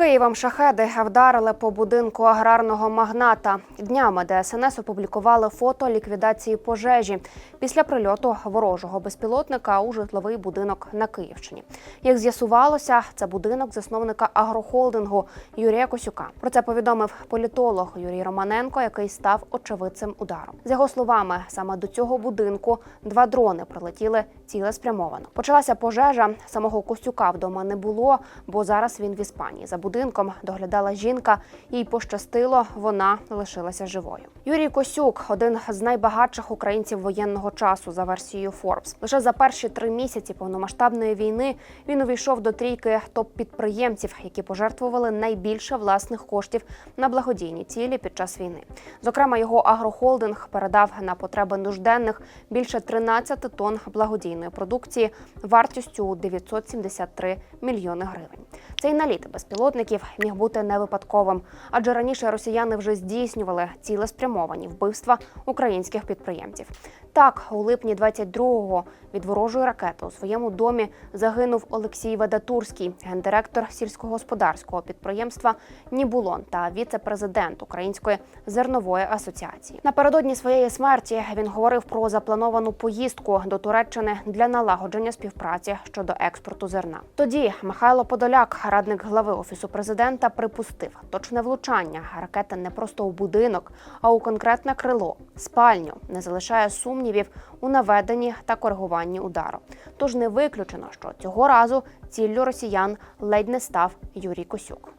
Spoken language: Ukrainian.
Києвом шахеди вдарили по будинку аграрного магната. Днями ДСНС опублікували фото ліквідації пожежі після прильоту ворожого безпілотника у житловий будинок на Київщині. Як з'ясувалося, це будинок засновника агрохолдингу Юрія Косюка. Про це повідомив політолог Юрій Романенко, який став очевидцем удару. З його словами, саме до цього будинку два дрони прилетіли цілеспрямовано. Почалася пожежа. Самого Косюка вдома не було, бо зараз він в Іспанії. За будинком доглядала жінка. Їй пощастило, вона лишилася живою. Юрій Косюк один з найбагатших українців воєнного часу за версією Forbes. Лише за перші три місяці повномасштабної війни він увійшов до трійки топ-підприємців, які пожертвували найбільше власних коштів на благодійні цілі під час війни. Зокрема, його агрохолдинг передав на потреби нужденних більше 13 тонн благодійної продукції вартістю у 973 мільйони гривень. Цей наліт безпілотників міг бути не випадковим, адже раніше росіяни вже здійснювали цілеспрямовані вбивства українських підприємців. Так, у липні 22-го від ворожої ракети у своєму домі загинув Олексій Ведатурський, гендиректор сільськогосподарського підприємства Нібулон та віце-президент Української зернової асоціації. Напередодні своєї смерті він говорив про заплановану поїздку до Туреччини для налагодження співпраці щодо експорту зерна. Тоді Михайло Подоляк, радник глави офісу президента, припустив точне влучання ракети не просто у будинок, а у конкретне крило, спальню, не залишає сумнівів у наведенні та коригуванні удару. Тож не виключено, що цього разу ціллю росіян ледь не став Юрій Косюк.